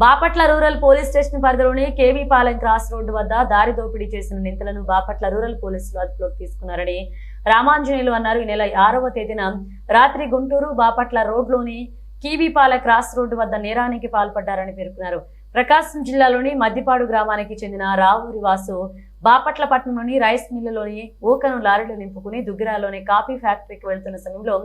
Bapatla rural police station పరిధిలోని KV Palem cross road వద్ద దారి దోపిడీ చేసిన నిందితులను బాపట్ల రూరల్ పోలీసులు అదుపులోకి తీసుకున్నారని రామాంజనేయులు అన్నారు. ఈ నెల ఆరవ తేదీన రాత్రి గుంటూరు బాపట్ల రోడ్లోని కీవీపాల క్రాస్ రోడ్డు వద్ద నేరానికి పాల్పడ్డారని పేర్కొన్నారు. ప్రకాశం జిల్లాలోని మద్దిపాడు గ్రామానికి చెందిన రావూరి వాసు బాపట్ల పట్టణంలోని రైస్ మిల్లులోని ఊకను లారీలు నింపుకుని దుగ్గిరాలోని కాఫీ ఫ్యాక్టరీకి వెళ్తున్న సమయంలో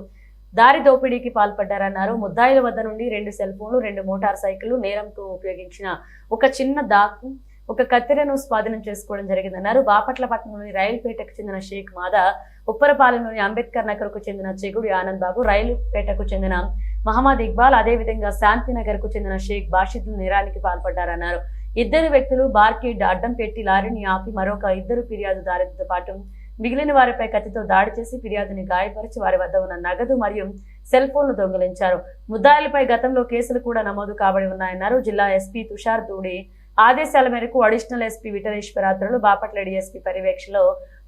దారి దోపిడీకి పాల్పడ్డారన్నారు. ముద్దాయిల వద్ద నుండి రెండు సెల్ ఫోన్లు రెండు మోటార్ సైకిళ్ళు నేరంకు ఉపయోగించిన ఒక చిన్న దాకు ఒక కత్తెరను స్వాధీనం చేసుకోవడం జరిగిందన్నారు. బాపట్ల పట్టణంలోని రైలుపేటకు చెందిన షేక్ మాదా ఉప్పరపాలెంలోని అంబేద్కర్ నగర్కు చెందిన చెగుడి ఆనంద్ బాబు రైలుపేటకు చెందిన మహమ్మద్ ఇక్బాల్ అదేవిధంగా శాంతినగర్కు చెందిన షేక్ బాషిద్ నేరానికి పాల్పడ్డారన్నారు. ఇద్దరు వ్యక్తులు బార్కిడ్ అడ్డం పెట్టి లారీని ఆపి మరొక ఇద్దరు ఫిర్యాదుదారులతో పాటు మిగిలిన వారిపై కత్తితో దాడి చేసి ఫిర్యాదుని గాయపరిచి వారి వద్ద ఉన్న నగదు మరియు సెల్ ఫోన్లు దొంగిలించారు. ముద్దాయిలపై గతంలో కేసులు కూడా నమోదు కాబడి ఉన్నాయన్నారు. జిల్లా ఎస్పీ తుషార్ దూడి ఆదేశాల మేరకు అడిషనల్ ఎస్పీ విఠలేశ్వరాత్రులు బాపట్ల డిఎస్పీ పర్యవేక్షణలో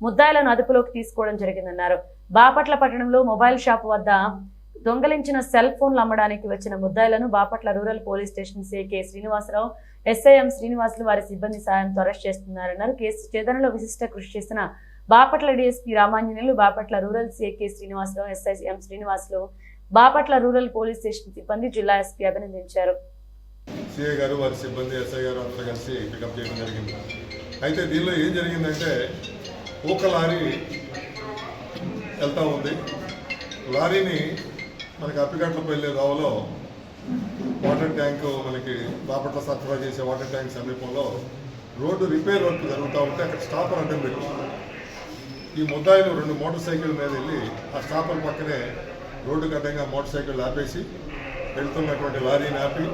ముద్దాయిలను అదుపులోకి తీసుకోవడం జరిగిందన్నారు. బాపట్ల పట్టణంలో మొబైల్ షాప్ వద్ద దొంగలించిన సెల్ ఫోన్లు అమ్మడానికి వచ్చిన ముద్దాయిలను Bapatla rural police station CK Srinivasarao SI M Srinivasulu వారి సిబ్బంది సాయంతో అరెస్ట్ చేస్తున్నారన్నారు. కేసు ఛేదనలో విశిష్ట కృషి చేసిన Bapatla DSP Ramanjaneyulu Bapatla rural సిఏకే K Srinivasarao SI M Srinivasulu Bapatla rural police station సిబ్బంది జిల్లా ఎస్పీ అభినందించారు. సిఐ గారు వారి సిబ్బంది ఎస్ఐ గారు అందరూ కలిసి పికప్ చేయడం జరిగింది. అయితే దీనిలో ఏం జరిగిందంటే ఊక లారీ వెళ్తూ ఉంది. లారీని మనకి అప్పిగట్లకు వెళ్ళే దావలో వాటర్ ట్యాంక్ మనకి బాపట్ల సరఫరా చేసే వాటర్ ట్యాంక్ సమీపంలో రోడ్డు రిపేర్ వర్క్ జరుగుతూ ఉంటే అక్కడ స్టాపర్ అడ్డం పెట్టి ఈ ముద్దాయిలు రెండు మోటార్ సైకిల్ మీద వెళ్ళి ఆ స్టాపర్ పక్కనే రోడ్డు అడ్డంగా మోటార్ సైకిల్ ఆపేసి వెళ్తున్నటువంటి లారీని ఆపి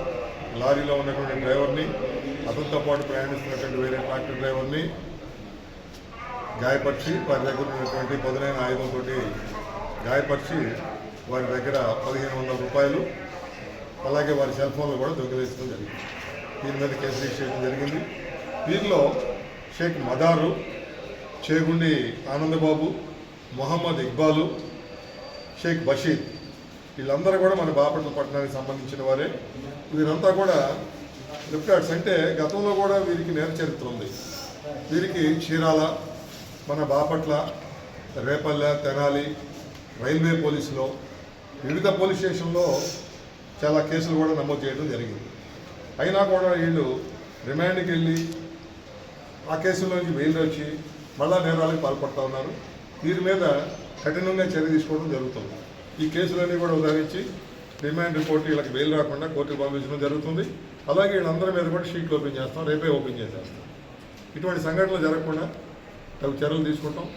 లారీలో ఉన్నటువంటి డ్రైవర్ని అతనితో పాటు ప్రయాణిస్తున్నటువంటి వేరే ట్రాక్టర్ డ్రైవర్ని గాయపరిచి వారి దగ్గర ఉన్నటువంటి పదునైన ఆయుధంతో గాయపరిచి వారి దగ్గర పదిహేను వందల రూపాయలు అలాగే వారి సెల్ ఫోన్లు కూడా దొంగిలించడం జరిగింది. దీని మీద కేసు రిజిస్టర్ చేయడం జరిగింది. వీరిలో షేక్ మదారు చేగుండి ఆనందబాబు మొహమ్మద్ ఇక్బాలు షేక్ బషీర్. వీళ్ళందరూ కూడా మన బాపట్ల పట్టణానికి సంబంధించిన వారే. వీరంతా కూడా ఫ్లిప్కార్ట్స్ అంటే గతంలో కూడా వీరికి నేర చరిత్ర ఉంది. వీరికి చీరాల మన బాపట్ల రేపల్లె తెనాలి రైల్వే పోలీసులో వివిధ పోలీస్ స్టేషన్లో చాలా కేసులు కూడా నమోదు చేయడం జరిగింది. అయినా కూడా వీళ్ళు రిమాండ్కి వెళ్ళి ఆ కేసులో నుంచి బెయిల్ వచ్చి మళ్ళా నేరాలకు పాల్పడుతూ ఉన్నారు. వీరి మీద కఠినంగా చర్య తీసుకోవడం జరుగుతుంది. ఈ కేసులన్నీ కూడా ఉదాహరించి రిమాండ్ రిపోర్ట్ వీళ్ళకి బెయిల్ రాకుండా కోర్టుకు పంపించడం జరుగుతుంది. అలాగే వీళ్ళందరి మీద కూడా షీట్లు ఓపెన్ చేస్తాం రేపే ఓపెన్ చేసేస్తాం. ఇటువంటి సంఘటనలు జరగకుండా తగు చర్యలు తీసుకుంటాం.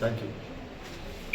Thank you